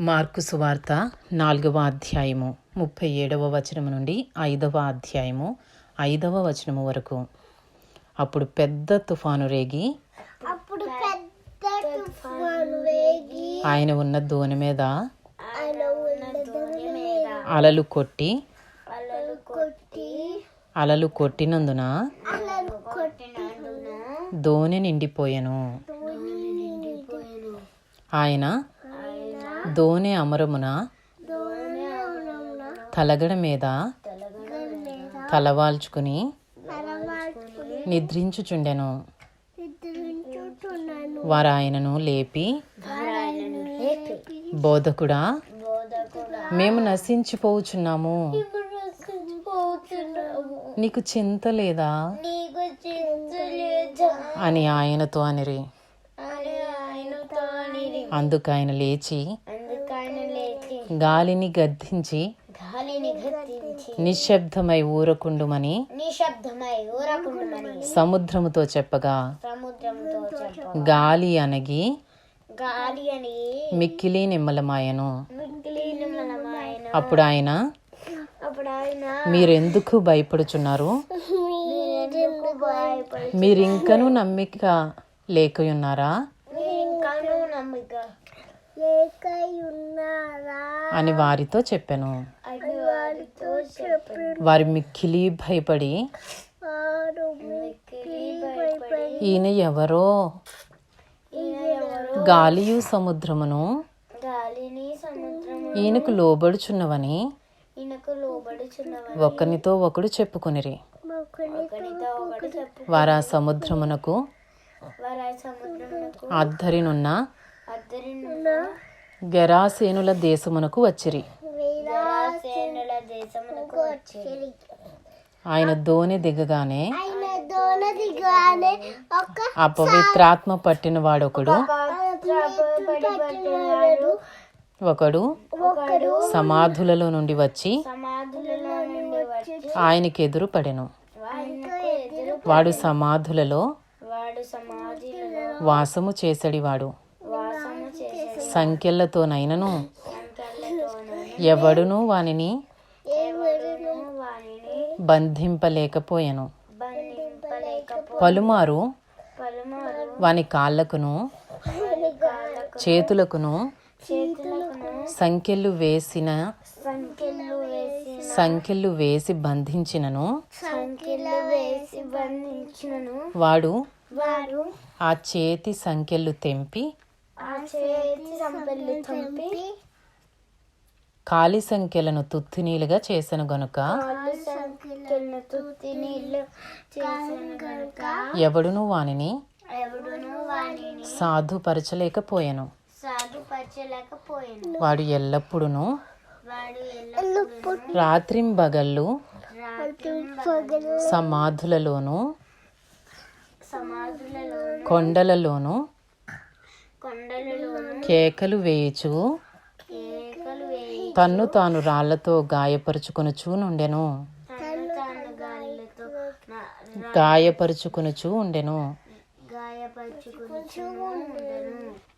Mark సువార్త నాలుగవ అధ్యాయము ముప్పై ఏడవ వచనము నుండి ఐదవ అధ్యాయము ఐదవ వచనము వరకు. అప్పుడు పెద్ద తుఫాను రేగి ఆయన ఉన్న దోణి మీద అలలు కొట్టి అలలు కొట్టి అలలు కొట్టినందున దోణి నిండిపోయాను. ఆయన దోణి అమరమున తలగడ మీద తలవాల్చుకుని నిద్రించుచుండెను. వారు ఆయనను లేపి బోధకుడా మేము నశించిపోచున్నాము. పోతున్నాము నీకు చింత లేదా? అని ఆయనతో అనిరి. అందుకు ఆయన లేచి గాలిని గద్దించి గాలిని గద్దించి నిశ్శబ్దమై ఊరకుండుమని నిశ్శబ్దమై ఊరకుండమని సముద్రముతో చెప్పగా గాలి అనగి గాలి అని మిక్కిలి నిమ్మలమాయను. అప్పుడు ఆయన మీరెందుకు భయపడుచున్నారు? మీరింకనూ నమ్మిక లేకయున్నారా? ఇంకాను నమ్మిక లేకై ఉన్నారా అని వారితో చెప్పాను. వారి మిక్కిలి భయపడి ఈయన ఎవరో? గాలియు సముద్రమును ఈయనకు లోబడుచున్నవని ఒకనితో ఒకడు చెప్పుకొనిరి. వారు సముద్రమునకు వారు గెరాసేనుల దేశమునకు వచ్చిరి. ఆయన దోణి దిగగానే అపవిత్రాత్మ పట్టిన వాడొకడు. ఒకడు సమాధులలో నుండి వచ్చి ఆయనకి ఎదురు పడెను. వాడు సమాధులలో వాసము చేసడివాడు. సంఖ్యలతోనైనను ఎవడునూ ఎవడును వానిని బంధింపలేకపోయాను. పలుమారు వాని కాళ్ళకును చేతులకును సంఖ్యలు వేసిన సంఖ్యలు వేసి బంధించినను. వాడు ఆ చేతి సంఖ్యలు తెంపి ఆ చేతి సంపెల్లు చంపి ఖాళీ సంఖ్యలను తుత్తినీలుగా చేసెను గనుక. ఎవడును వానిని? ఎవడును వానిని? సాధుపరచలేకపోయెను వాడు ఎల్లప్పుడూ రాత్రింబగళ్ళు సమాధులలోను సమాధులలో కొండలలోను కొండలలోను కేకలు వేయుచు. తన్ను తాను రాళ్ళతో గాయపరుచుకొనుచూ నుండెను. గాయపరుచుకొనుచూ ఉండెను. గాయపరుచుకుని ఉండెను.